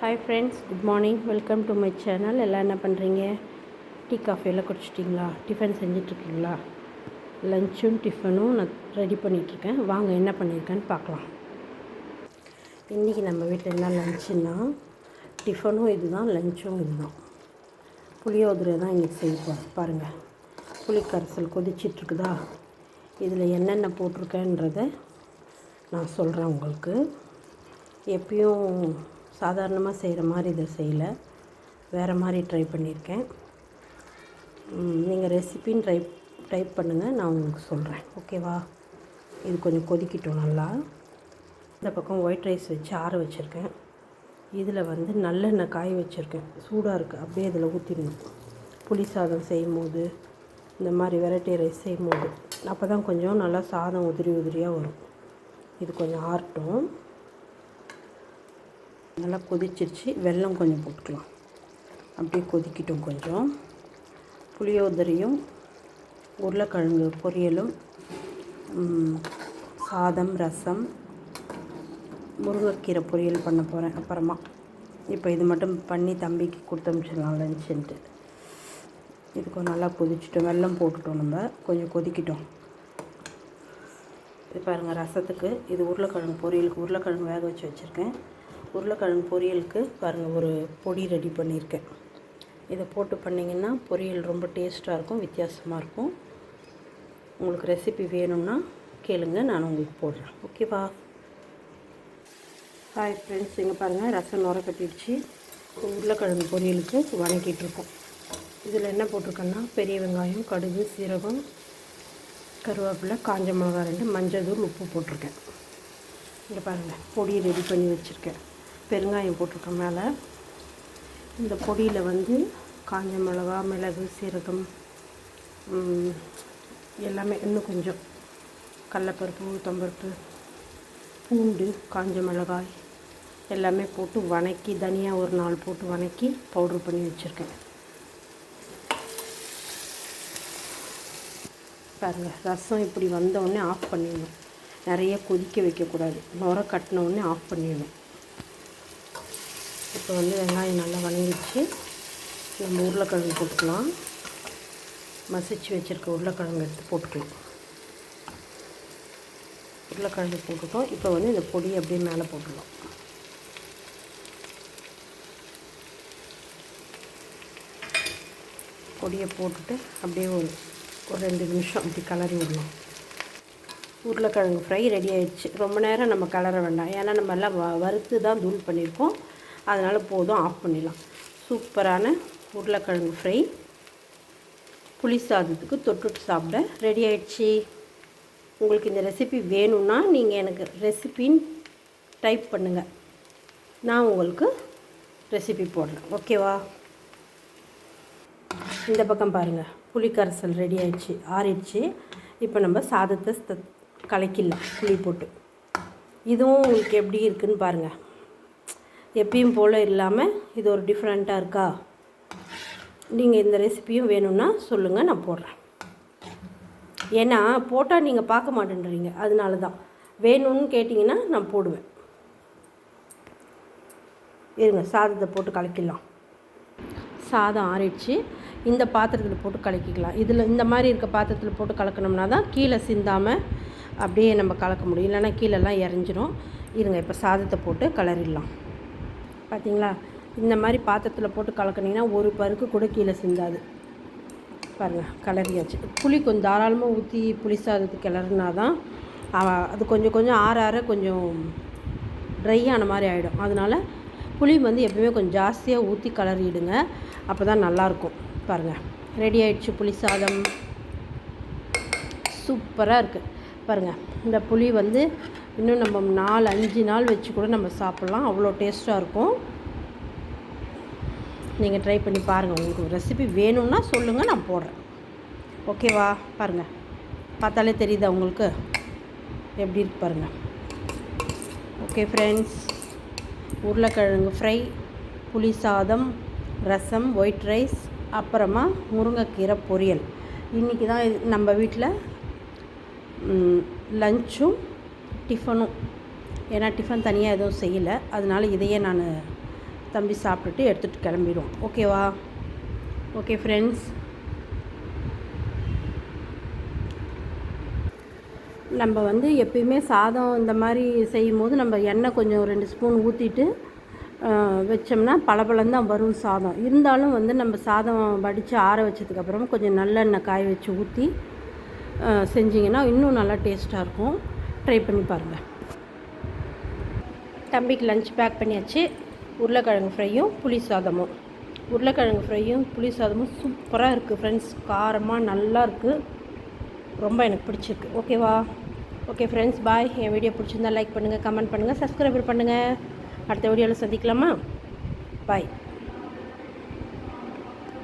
Hi friends good morning welcome to my channel எல்லாம் என்ன பண்ணுறீங்க டீ காஃபியெல்லாம் குடிச்சிட்டிங்களா? டிஃபன் செஞ்சிட்ருக்கீங்களா லஞ்சும் டிஃபனும் நான் ரெடி பண்ணிகிட்ருக்கேன் வாங்க என்ன பண்ணியிருக்கேன்னு பார்க்கலாம். இன்றைக்கி நம்ம வீட்டில் என்ன லஞ்சுன்னா டிஃபனும் இதுதான் லஞ்சும் இதுதான். புளியோதரை தான் இன்றைக்கி செய்வோம் பாருங்கள் புளிக்கரைசல் கொதிச்சிட்ருக்குதா இதில் என்னென்ன போட்டிருக்கேன்றதை நான் சொல்கிறேன் உங்களுக்கு. எப்பயும் சாதாரணமாக செய்கிற மாதிரி இதை செய்யலை. வேறு மாதிரி ட்ரை பண்ணியிருக்கேன். நீங்கள் ரெசிபின்னு ட்ரை டைப் பண்ணுங்கள் நான் உங்களுக்கு சொல்கிறேன். ஓகேவா? இது கொஞ்சம் கொதிக்கட்டும் நல்லா. இந்த பக்கம் ஒயிட் ரைஸ் வச்சு ஆற வச்சுருக்கேன். இதில் வந்து நல்லெண்ணெய் காய வச்சுருக்கேன். சூடாக இருக்குது. அப்படியே இதில் ஊற்றிடணும். புளி சாதம் செய்யும் போது இந்த மாதிரி வெரைட்டி ரைஸ் செய்யும் போது அப்போ தான் கொஞ்சம் நல்லா சாதம் உதிரி உதிரியாக வரும். இது கொஞ்சம் ஆறட்டும். நல்லா கொதிச்சிருச்சு. வெல்லம் கொஞ்சம் போட்டுக்கலாம். அப்படியே கொதிக்கிட்டோம் கொஞ்சம். புளியோதரையும் உருளைக்கிழங்கு பொரியலும் சாதம் ரசம் முருங்கைக்கீரை பொரியல் பண்ண போகிறேன் அப்புறமா. இப்போ இது மட்டும் பண்ணி தம்பிக்கு கொடுத்து அனுப்பிச்சிடலாம் லஞ்சுன்ட்டு இது கொஞ்சம் நல்லா கொதிச்சிட்டோம். வெல்லம் போட்டுட்டோம் நம்ம. கொஞ்சம் கொதிக்கிட்டோம். இது பாருங்கள் ரசத்துக்கு இது உருளைக்கிழங்கு பொரியலுக்கு உருளைக்கிழங்கு வேக வச்சு வச்சுருக்கேன். உருளைக்கிழங்கு பொரியலுக்கு பாருங்கள் ஒரு பொடி ரெடி பண்ணியிருக்கேன். இதை போட்டு பண்ணிங்கன்னா பொரியல் ரொம்ப டேஸ்ட்டாக இருக்கும் வித்தியாசமாக இருக்கும். உங்களுக்கு ரெசிபி வேணும்னா கேளுங்க நான் உங்களுக்கு போடுறேன். ஓகேவா? ஹாய் ஃப்ரெண்ட்ஸ் இங்கே பாருங்கள் ரசம் நுர கட்டிடுச்சு. உருளைக்கிழங்கு பொரியலுக்கு வணக்கிட்டுருக்கோம் இதில் என்ன போட்டிருக்கேன்னா பெரிய வெங்காயம் கடுகு சீரகம் கருவேப்பிலை காஞ்ச மிளகா ரெண்டு மஞ்சள் தூள் உப்பு போட்டிருக்கேன். இங்கே பாருங்கள் பொடி ரெடி பண்ணி வச்சுருக்கேன். பெருங்காயம் போட்டிருக்கோம் மேலே. இந்த பொடியில் வந்து காஞ்ச மிளகா மிளகு சீரகம் எல்லாமே இன்னும் கொஞ்சம். கடலப்பருப்பு ஊத்தம்பருப்பு பூண்டு காஞ்ச மிளகாய் எல்லாமே போட்டு வணக்கி தனியாக ஒரு நாள் போட்டு வணக்கி பவுட்ரு பண்ணி வச்சுருக்கேன். பாருங்கள் ரசம் இப்படி வந்தவுடனே ஆஃப் பண்ணிடணும். நிறைய கொதிக்க வைக்கக்கூடாது. முறை கட்டினவுடனே ஆஃப் பண்ணிடணும். இப்போ வந்து வெங்காயம் நல்லா வணங்கிடுச்சு நம்ம உருளைக்கிழங்கு போட்டுக்கலாம் மசிச்சு வச்சுருக்க உருளைக்கிழங்கு எடுத்து போட்டுக்கலாம். உருளைக்கிழங்கு போட்டுட்டோம். இப்போ வந்து இந்த பொடி அப்படியே மேலே போட்டுடலாம். பொடியை போட்டுட்டு அப்படியே ஒரு ஒரு ரெண்டு நிமிஷம் அப்படி கலரி விடணும் உருளைக்கிழங்கு ஃப்ரை ரெடி ஆயிடுச்சு. ரொம்ப நேரம் நம்ம கலர வேண்டாம். ஏன்னா நம்ம எல்லாம் வ வறுத்து தான் தூள் பண்ணியிருக்கோம். அதனால் போதும் ஆஃப் பண்ணிடலாம். சூப்பரான உருளைக்கிழங்கு ஃப்ரை புளி சாதத்துக்கு தொட்டுட்டு சாப்பிட ரெடி ஆயிடுச்சு. உங்களுக்கு இந்த ரெசிபி வேணும்னா நீங்கள் எனக்கு ரெசிபின்னு டைப் பண்ணுங்கள் நான் உங்களுக்கு ரெசிபி போடுறேன். ஓகேவா இந்த பக்கம் பாருங்கள் புளிக்கரைசல் ரெடி ஆயிடுச்சு ஆறிடுச்சு. இப்போ நம்ம சாதத்தை ஸ்த- கலக்கிடலாம். புளி போட்டு. இதுவும் உங்களுக்கு எப்படி இருக்குன்னு பாருங்கள் எப்பயும் போல் இல்லாமல் இது ஒரு டிஃப்ரெண்ட்டாக இருக்கா? நீங்கள் இந்த ரெசிபியும் வேணும்னா சொல்லுங்கள் நான் போடுறேன். ஏன்னா போட்டால் நீங்கள் பார்க்க மாட்டேன்றீங்க. அதனால தான் வேணும்னு கேட்டிங்கன்னா நான் போடுவேன். இருங்க சாதத்தை போட்டு கலக்கிடலாம். சாதம் ஆறிடுச்சு. இந்த பாத்திரத்தில் போட்டு கலக்கிக்கலாம். இதில் இந்த மாதிரி இருக்க பாத்திரத்தில் போட்டு கலக்கணும்னா தான் கீழே சிந்தாமல் அப்படியே நம்ம கலக்க முடியும். இல்லைன்னா கீழெல்லாம் இறஞ்சிரும் இருங்க இப்போ சாதத்தை போட்டு கலரிடலாம். பார்த்தீங்களா இந்த மாதிரி பாத்திரத்தில் போட்டு கலக்குனீங்கன்னா ஒரு பருக்கு கூட கீழே சிந்தாது. பாருங்கள் கலரியாச்சு புளி கொஞ்சம் தாராளமாக ஊற்றி புளி சாதத்துக்கு கிளறுனா தான் அது கொஞ்சம் கொஞ்சம் ஆற ஆற கொஞ்சம் ட்ரை ஆன மாதிரி ஆகிடும் அதனால புளி வந்து எப்பவுமே கொஞ்சம் ஜாஸ்தியாக ஊற்றி கலரிடுங்க அப்போ தான் நல்லாயிருக்கும் பாருங்கள் ரெடி ஆயிடுச்சு புளி சாதம். சூப்பராக இருக்குது பாருங்கள் இந்த புளி வந்து இன்னும் நம்ம நாலு அஞ்சு நாள் வச்சு கூட நம்ம சாப்பிட்லாம். அவ்வளோ டேஸ்ட்டாக இருக்கும். நீங்கள் ட்ரை பண்ணி பாருங்கள் உங்களுக்கு ரெசிபி வேணும்னா சொல்லுங்கள் நான் போடுறேன். ஓகேவா பாருங்கள் பார்த்தாலே தெரியுதா உங்களுக்கு? எப்படி இருக்கு பாருங்கள் ஓகே ஃப்ரெண்ட்ஸ் உருளைக்கிழங்கு ஃப்ரை புளி சாதம் ரசம் ஒயிட் ரைஸ் அப்புறமா முருங்கைக்கீரை பொரியல். இன்றைக்கி தான் நம்ம வீட்டில் லஞ்சும் டிஃபனும். ஏன்னா டிஃபன் தனியாக எதுவும் செய்யலை. அதனால இதையே நான் தம்பி சாப்பிட்டுட்டு எடுத்துகிட்டு கிளம்பிடுவோம். ஓகேவா? ஓகே ஃப்ரெண்ட்ஸ் நம்ம வந்து எப்பயுமே சாதம் இந்த மாதிரி செய்யும் போது நம்ம எண்ணெய் கொஞ்சம் ரெண்டு ஸ்பூன் ஊற்றிட்டு வச்சோம்னா பளபளந்தான் தான் வரும் சாதம். இருந்தாலும் வந்து நம்ம சாதம் வடித்து ஆற வச்சதுக்கப்புறம் கொஞ்சம் நல்லெண்ணெய் காய வச்சு ஊற்றி செஞ்சிங்கன்னா இன்னும் நல்லா டேஸ்ட்டாக இருக்கும். ட்ரை பண்ணி பாருங்கள் தம்பிக்கு லஞ்ச் பேக் பண்ணியாச்சு. உருளைக்கிழங்கு ஃப்ரையும் புளி சாதமும். உருளைக்கிழங்கு ஃப்ரையும் புளி சாதமும் சூப்பராக இருக்குது ஃப்ரெண்ட்ஸ் காரமாக நல்லா இருக்குது ரொம்ப எனக்கு பிடிச்சிருக்கு. ஓகேவா ஓகே ஃப்ரெண்ட்ஸ் பாய் என் வீடியோ பிடிச்சிருந்தா லைக் பண்ணுங்கள் கமெண்ட் பண்ணுங்கள் சப்ஸ்கிரைபர் பண்ணுங்கள் அடுத்த வீடியோவில் சந்திக்கலாமா? பாய்